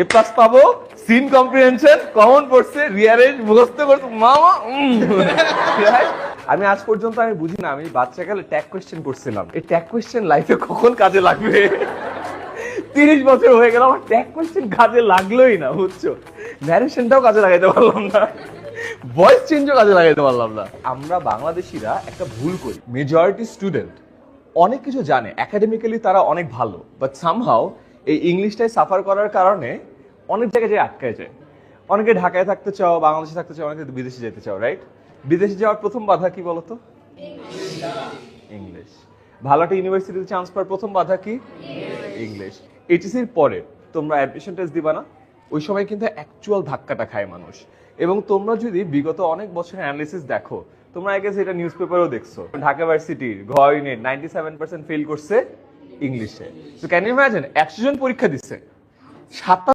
এ plus পাবো seen comprehension common পড়ছে rearrange মুখস্থ করছে, মামা। আমি আজ পর্যন্ত আমি বুঝি না, আমি বাচ্চাকালে ট্যাগ কোয়েশ্চেন করছিলাম এই ট্যাগ কোয়েশ্চেন লাইফে কখন কাজে লাগবে? তিরিশ বছর হয়ে গেল, আমার ট্যাগ কোয়েশ্চেন কাজে লাগলোই না, বুঝছ? ন্যারেশনটাও কাজে লাগাইতে পারলাম না। ভয়েস চেঞ্জও কাজে লাগাইতে পারলাম না। আমরা বাংলাদেশিরা একটা ভুল করি। মেজরিটি স্টুডেন্ট অনেক কিছু জানে একাডেমিক্যালি তারা অনেক ভালো বাট সামহাও এই ইংলিশটাই সাফার করার কারণে অনেক জায়গায় যে আটকায় যায়। অনেকে ঢাকায় থাকতে চাও বাংলাদেশে থাকতে চাও অনেকে বিদেশে যেতে চাও রাইট বিদেশে যাওয়ার প্রথম বাধা কি বলতো? ইংলিশ ভালো একটা ইউনিভার্সিটিতে চান্স পাওয়ার প্রথম বাধা কি? ইংলিশ এইচএসির পরে তোমরা অ্যাডমিশন টেস্ট দিবা না? ওই সময় কিন্তু অ্যাকচুয়াল ধাক্কাটা খায় মানুষ। এবং তোমরা যদি বিগত অনেক বছরের অ্যানালিসিস দেখো তোমরা আগে এটা নিউজ পেপারও দেখছ। ঢাকা ভার্সিটির ঘ unit ninety seven percent fail করছে। ইংলিশে তো ক্যান ইমাজিন একশো জন পরীক্ষা দিচ্ছে সাতটা